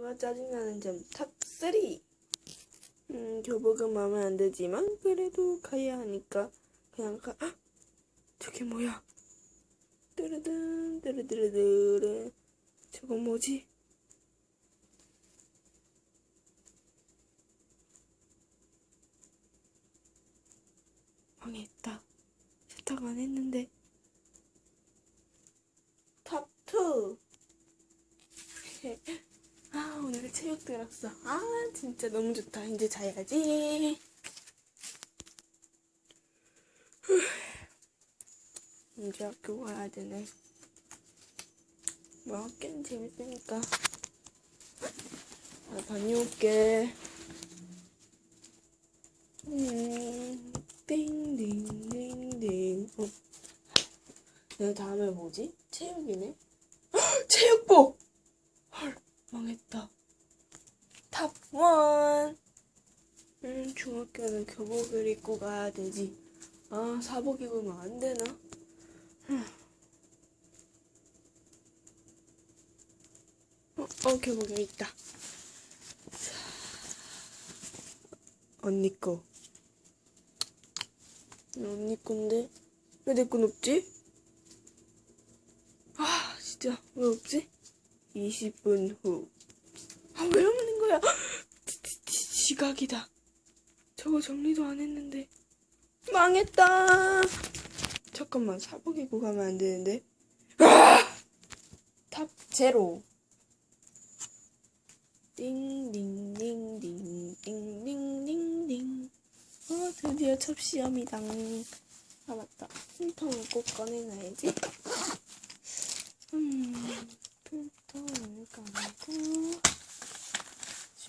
교보가 짜증나는 점. 탑 3 음 교보가 마음에 안 들지만 그래도 가야 하니까 그냥 가. 헉! 저게 뭐야? 뚜르든 뚜르드르드르 저건 뭐지? 망했다. 세탁 안 했는데 탑2 체육 들었어 아 진짜 너무 좋다. 이제 자야지. 후. 이제 학교 가야 되네. 뭐 학교는 재밌으니까. 나 다녀올게. 음, 띵띵띵띵 어. 내 다음에 뭐지? 체육이네? 헉, 체육복! 헐 망했다 탑 원. 음 중학교는 교복을 입고 가야 되지 아 사복 입으면 안 되나 흠. 어, 어 교복 여기 있다 자, 언니 거 언니 건데 왜 내 건 없지? 아 진짜 왜 없지? 20분 후. 아, 왜 없는 지- 지각이다. 저거 정리도 안 했는데. 망했다. 잠깐만, 사복 입고 가면 안 되는데. 아! 탑 제로. 띵띵띵띵 띵띵띵띵. 어, 드디어 첫 시험이다. 아, 맞다. 필통을 꼭 꺼내놔야지. 음. 필터를 까고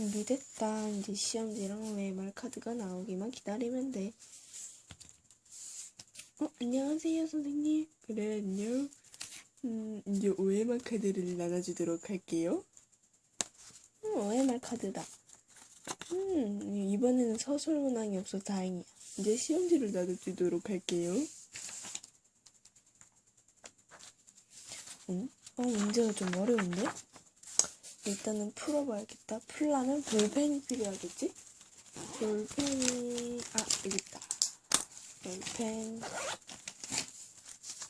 준비됐다. 이제 시험지랑 외말 카드가 나오기만 기다리면 돼. 어, 안녕하세요, 선생님. 그래, 안녕. 음, 이제 OMR 카드를 나눠주도록 할게요. 음, OMR 카드다. 음, 이번에는 서술 문항이 없어 다행이야. 이제 시험지를 나눠주도록 할게요. 응? 어, 문제가 좀 어려운데? 일단은 풀어봐야겠다. 풀라면 볼펜이 필요하겠지? 볼펜이, 아, 여기 있다. 볼펜.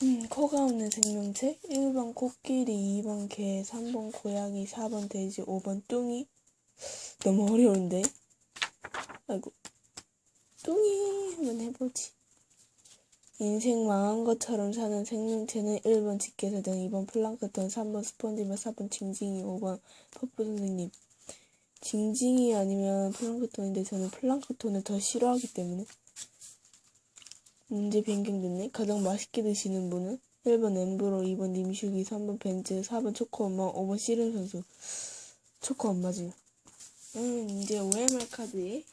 음, 코가 없는 생명체? 1번 코끼리, 2번 개, 3번 고양이, 4번 돼지, 5번 뚱이. 너무 어려운데? 아이고. 뚱이 한번 해보지. 인생 망한 것처럼 사는 생명체는 1번 직계사장, 2번 플랑크톤, 3번 스펀지밥, 4번 징징이, 5번 퍼프 선생님. 징징이 아니면 플랑크톤인데 저는 플랑크톤을 더 싫어하기 때문에. 문제 변경됐네. 가장 맛있게 드시는 분은 1번 엠브로, 2번 님슈기, 3번 벤츠, 4번 초코 엄마, 5번 씨름 선수. 초코 엄마지. 음, 이제 OMR 카드에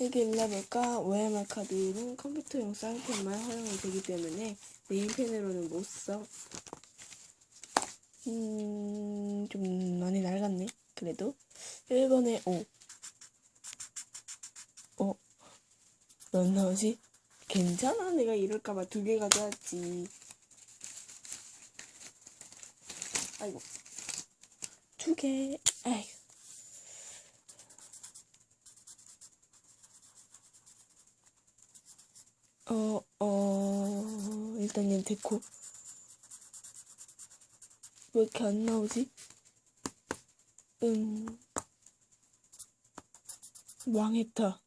여기 읽어볼까? OMR 카드는 컴퓨터용 사인펜만 활용이 되기 때문에 네임펜으로는 못 써. 음, 좀 많이 낡았네. 그래도 1번에 5. 어? 몇 나오지? 괜찮아. 내가 이럴까봐 두 개 가져왔지. 아이고. 두 개. 아이고. 어, 어, 일단 얘 데코. 왜 이렇게 안 나오지? 음, 망했다.